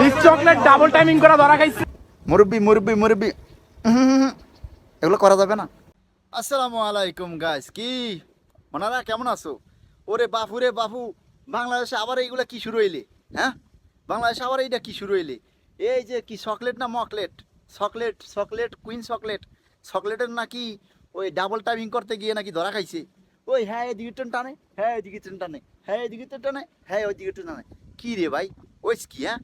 Miss chocolate double timing করা ধরা খাইছে। মুরব্বি মুরব্বি মুরব্বি। এগুলো করা যাবে না। আসসালামু আলাইকুম গাইস কি? ওনারা কেমন আছো? ওরে বাপু রে বাপু বাংলাদেশে আবার এইগুলা কি শুরু হইলে? হ্যাঁ? বাংলাদেশে আবার এইটা কি শুরু হইলে? এই যে কি চকলেট না মকলেট চকলেট চকলেট কুইন চকলেট চকলেটের নাকি ওই ডাবল টাইমিং করতে গিয়ে নাকি ধরা খাইছে। ওই হ্যাঁ এদিকে ট্রেন টানে হ্যাঁ এদিকে ট্রেন টানে হ্যাঁ এদিকে ট্রেন টানে হ্যাঁ ওইদিকে ট্রেন টানে। কি রে ভাই? ওই কি হ্যাঁ?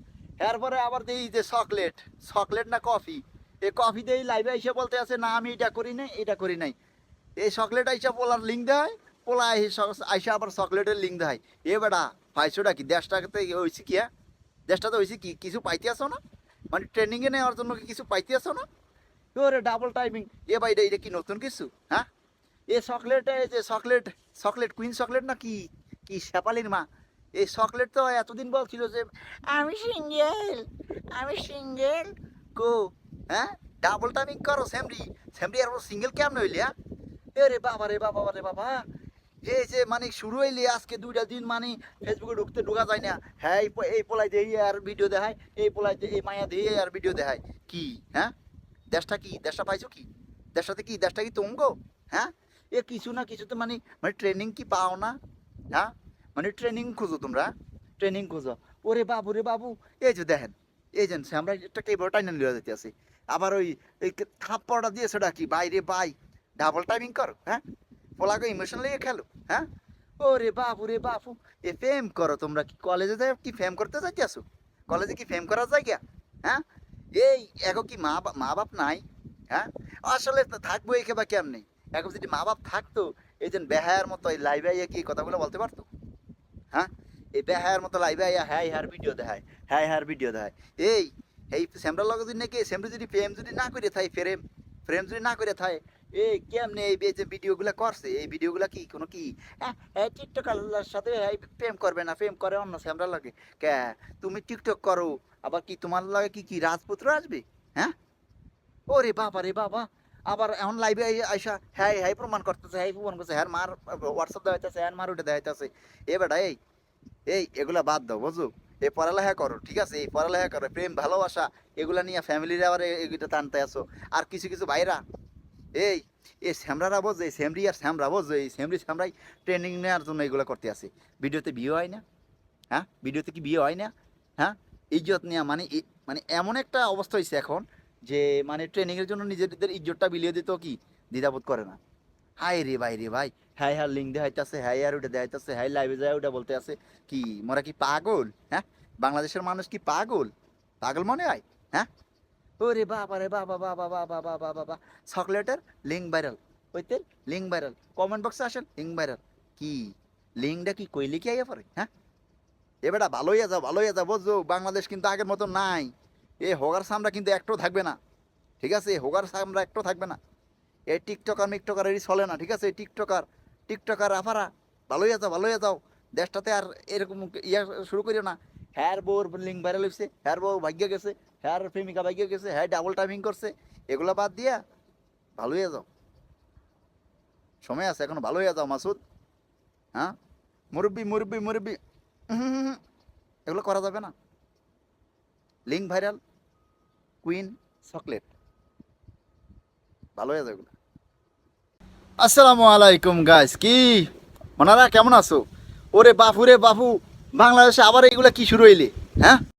এরপরে আবার দেই যে চকলেট চকলেট না কফি এই কফি দেই লাইভে এসে বলতে আছে, না, আমি এটা করি নাই, এটা করি নাই। এই চকলেট আইসা পোলার লিঙ্ক দেয়, পোলা আইসা- আবার চকলেটের লিঙ্ক দেয়। এ বেটা, পাইছোটা কি? দেশটাতে হয়েছে কি হ্যাঁ? দেশটাতে হয়েছে কি? কিছু পাইতে আসো না? মানে ট্রেনিংয়ে নেওয়ার জন্য কিছু পাইতে আসো না? ওরে ডাবল টাইমিং এ ভাই এটা কি নতুন কিছু? হ্যাঁ? এ চকলেট যে চকলেট চকলেট কুইন চকলেট না কি? কি শেপালির মা? এই চকলেট তো এতদিন বলছিল যে, আমি সিঙ্গেল আমি সিঙ্গেল কো হ্যাঁ? ডাবল টাইমিং করো স্যামরি স্যামরি আর সিঙ্গেল কেমন হইলি হ্যাঁ? এ রে বাবা রে বাবা রে বাবা। এই যে মানে শুরু হইলে, আজকে দুইটা দিন মানে ফেসবুকে ঢুকতে ঢোকা যায় না। হ্যাঁ এই পোলাই দিয়ে আর ভিডিও দেখায় এই পোলাই এই মায়া দিয়ে আর ভিডিও দেখায় কি হ্যাঁ? দেশটা কি, দেশটা পাইছো কি? দেশটাতে কি, দেশটা কি তুঙ্গ? হ্যাঁ? এ কিছু না কিছু তো মানে মানে ট্রেনিং কি পাও না? হ্যাঁ? মানে ট্রেনিং খুঁজো তোমরা। ট্রেনিং খুঁজো। ওরে বাবু রে বাবু, এই যে দেখেন, এই যে আমরা একটা কেবল টাইনা লিয়ে যেতে আছি আবার ওই এই থাপ্পড়টা দিয়ে সেটা কি বাইরে বাই ডাবল টাইমিং করো হ্যাঁ? পোলাকে ইমোশন লেগে খেলো হ্যাঁ? ওরে বাবু রে বাবু, এ ফেম করো তোমরা কি কলেজে যাই কি ফেম করতে যাইতে আসো কলেজে কি ফেম করা যায় হ্যাঁ? এই, এখন কি মা মা বাপ নাই? হ্যাঁ? আসলে থাকব একে বা কেমনি? এখন যদি মা বাপ থাকতো, এই যে বেহায়ার মতো এই লাইভে কি কথাগুলো বলতে পারতো? হ্যাঁ? এই বেহায়ার মতো লাইভে আইয়া হ্যাঁ হ্যার ভিডিও দেখায় হ্যাঁ হ্যার ভিডিও দেখায়। এই এই স্যামরা লগে যদি নাকি স্যামরা যদি প্রেম যদি না করে থাকে ফ্রেম ফ্রেম যদি না করে থাকে এই কেমনে এই যে ভিডিওগুলো করছে? এই ভিডিওগুলো কি, কোনো কি? টিকটক আল্লাহর সাথে প্রেম করবে না, প্রেম করে অন্য স্যামরা লাগে। কে, তুমি টিকটক করো, আবার কি তোমার লাগে কি কি রাজপুত্র আসবে? হ্যাঁ? ওরে বাবা, রে বাবা আবার এখন লাইভে আইসা হ্যাঁ হ্যাঁ প্রমাণ করতেছে হ্যাঁ প্রমাণ করছে হ্যাঁ মার হোয়াটসঅ্যাপ দেওয়াইতেছে হ্যাঁ মার ওটা দেওয়াইতেছে এ বেটা, এই এই, এগুলা বাদ দাও বুঝো এই পড়ালেখা করো, ঠিক আছে? এই পড়ালেখা করো, প্রেম, ভালোবাসা, এগুলা নিয়ে ফ্যামিলির আবার এ- এগুলো টানতে আসো আর কিছু কিছু ভাইরা, এই এই স্যামরারা বোঝো এই স্যামরি আর স্যামরা বোঝো এই স্যামরি শ্যামরাই ট্রেনিং নেওয়ার জন্য এগুলো করতে আসে। ভিডিওতে বিয়ে হয় না হ্যাঁ? ভিডিওতে কি বিয়ে হয় না হ্যাঁ? ইজ্জত নেওয়া মানে এ- মানে এমন একটা অবস্থা হয়েছে এখন যে মানে ট্রেনিংয়ের জন্য নিজেদের ইজ্জতটা বিলিয়ে দিত কি দ্বিধাবোধ করে না। হাই রে ভাই রে ভাই হ্যাঁ হ্যাঁ লিঙ্ক দেখাইতেছে হ্যাঁ আর ওটা দেখাইতেছে হ্যাঁ লাইভে যায় ওটা বলতে আছে। কি, মোরা কি পাগল? হ্যাঁ? বাংলাদেশের মানুষ কি পাগল? পাগল মনে হয়? হ্যাঁ? ওরে বাবা রে বাবা বাবা বাবা বাবা বাবা চকলেটের লিঙ্ক ভাইরাল ওইতে লিঙ্ক ভাইরাল কমেন্ট বক্সে আসেন লিঙ্ক ভাইরাল কি? লিঙ্কটা কি কইলে কি আইয়া পড়ে? হ্যাঁ? এ বেটা ভালোই যাও ভালোই যাও বুঝছ বাংলাদেশ কিন্তু আগের মতো নাই। এ হোগার সামরা কিন্তু একটাও থাকবে না। ঠিক আছে? এই হোগার সামরা একটাও থাকবে না। এই টিকটকার মিকটকারেরই চলে না। ঠিক আছে? এই টিকটকার টিকটকার আফারা ভালোই যাও ভালোই যাও, দেশটাতে আর এরকম ইয়া শুরু করিও না। হ্যার বউর লিঙ্ক ভাইরাল হয়েছে হ্যার বউ ভাগ্য গেছে, হ্যার প্রেমিকা ভাগ্য গেছে হ্যাঁ ডাবল টাইমিং করছে, এগুলো বাদ দিয়া ভালোই যাও। সময় আছে, এখন ভালোই যাও, মাসুদ। হ্যাঁ? মুরব্বি মুরব্বি মুরব্বি। এগুলো করা যাবে না। লিঙ্ক ভাইরাল কুইন চকলেট ভালো আছে আসসালামু আলাইকুম গাইস কি? ওনারা কেমন আছো? ওরে বাপু রে বাপু, বাংলাদেশে আবার এইগুলা কি শুরু হইলে হ্যাঁ?